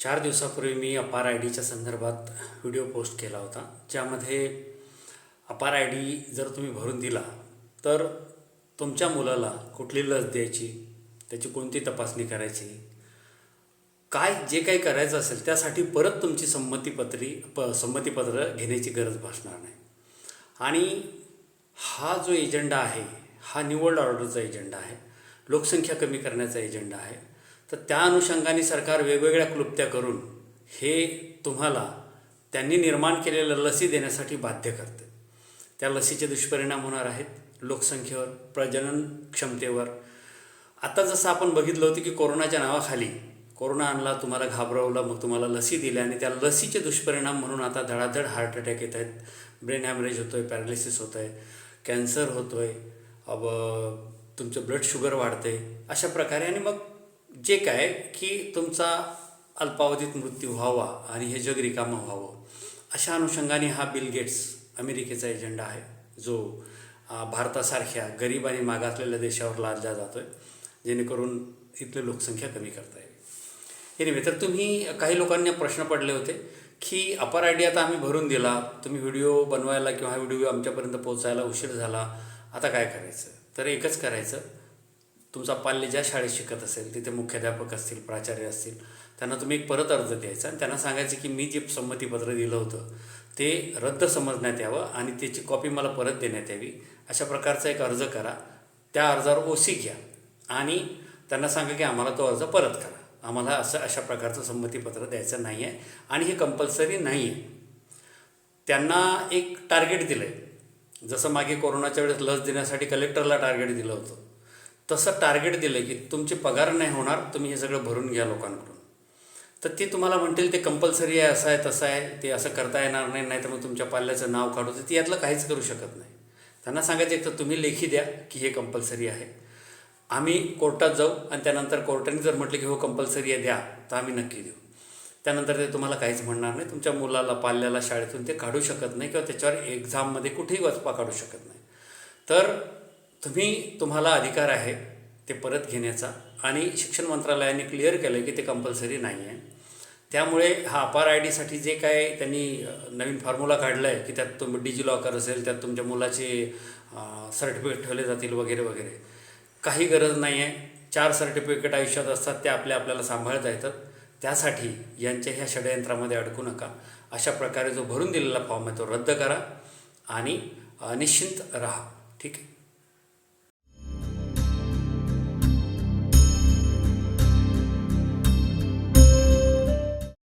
चार दिवसापूर्वी मी अपार आय डीच्या संदर्भात व्हिडिओ पोस्ट केला होता ज्यामध्ये अपार आय डी जर तुम्ही भरून दिला तर तुमच्या मुलाला कुठली लस द्यायची त्याची कोणती तपासणी करायची काय जे काही करायचं असेल त्यासाठी परत तुमची संमतीपत्री प संमतीपत्र घेण्याची गरज भासणार नाही. आणि हा जो एजंडा आहे हा निवड ऑर्डरचा एजंडा आहे लोकसंख्या कमी करण्याचा एजंडा आहे तर त्या अनुषंगाने सरकार वेगवेगळ्या क्लुप्त्या करून हे तुम्हाला त्यांनी निर्माण केलेल्या लसी देण्यासाठी बाध्य करते. त्या लसीचे दुष्परिणाम होणार आहेत लोकसंख्येवर प्रजनन क्षमतेवर. आता जसं आपण बघितलं होतं की कोरोनाच्या नावाखाली कोरोना आणला तुम्हाला घाबरवलं मग तुम्हाला लसी दिल्या आणि त्या लसीचे दुष्परिणाम म्हणून आता धडाधड हार्ट अटॅक येत आहेत. ब्रेन हॅमरेज होतो आहे पॅरालिसिस होतं आहे कॅन्सर होतो आहे अब तुमचं ब्लड शुगर वाढते अशा प्रकारे. आणि मग जे काय की तुमचा अल्पावधीत मृत्यू व्हावा आणि हे जग रिकामं व्हावं अशा अनुषंगाने हा बिल गेट्स अमेरिकेचा एजेंडा आहे जो भारतासारख्या गरीब आणि मागासलेल्या देशावर लादला जातो आहे जेणेकरून इथली लोकसंख्या कमी करता येईल. एनिवे तर तुम्ही काही लोकांना प्रश्न पडले होते की अपार आय डी आता आम्ही भरून दिला तुम्ही व्हिडिओ बनवायला किंवा हा व्हिडिओ आमच्यापर्यंत पोहोचायला उशीर झाला आता काय करायचं? तर एकच करायचं तुमचा पाल्य ज्या शाळेत शिकत असेल तिथे मुख्याध्यापक असतील प्राचार्य असतील त्यांना तुम्ही एक परत अर्ज द्यायचा आणि त्यांना सांगायचं की मी जे संमतीपत्र दिलं होतं ते रद्द समजण्यात यावं आणि त्याची कॉपी मला परत देण्यात यावी. अशा प्रकारचा एक अर्ज करा. त्या अर्जावर ओसी घ्या आणि त्यांना सांगा की आम्हाला तो अर्ज परत करा. आम्हाला असं अशा प्रकारचं संमतीपत्र द्यायचं नाही आहे आणि हे कंपल्सरी नाही आहे त्यांना एक टार्गेट दिलं आहे जसं मागे कोरोनाच्या वेळेस लस देण्यासाठी कलेक्टरला टार्गेट दिलं होतं. तसं टार्गेट दिलं की तुमचे पगार नाही होणार तुम्ही हे सगळं भरून घ्या लोकांकडून. तर ते तुम्हाला म्हणतील ते कंपल्सरी आहे असं आहे तसं आहे ते असं करता येणार नाही नाही तर मग तुमच्या पाल्याचं नाव काढू ते यातलं काहीच करू शकत नाही. त्यांना सांगायचं एक तर तुम्ही लेखी द्या की हे कंपल्सरी आहे. आम्ही कोर्टात जाऊ आणि त्यानंतर कोर्टाने जर म्हटलं की हो कंपल्सरी आहे द्या तर आम्ही नक्की देऊ. त्यानंतर ते तुम्हाला काहीच म्हणणार नाही तुमच्या मुलाला पाल्याला शाळेतून ते काढू शकत नाही किंवा त्याच्यावर एक्झाममध्ये कुठेही वचपा काढू शकत नाही. तर तुम्ही तुम्हाला अधिकार आहे ते परत घेण्याचा आणि शिक्षण मंत्रालयाने क्लिअर केलं की ते कंपल्सरी नाही आहे त्यामुळे हा अपार आय डीसाठी जे काय त्यांनी नवीन फॉर्म्युला काढला आहे की त्यात तुम डिजी लॉकर असेल त्यात तुमच्या मुलाचे सर्टिफिकेट ठेवले जातील वगैरे वगैरे. काही गरज नाही आहे चार सर्टिफिकेट आयुष्यात असतात ते आपल्या आपल्याला सांभाळता येतात. त्यासाठी यांच्या ह्या षडयंत्रामध्ये अडकू नका. अशा प्रकारे जो भरून दिलेला फॉर्म आहे तो रद्द करा आणि निश्चिंत राहा. ठीक आहे?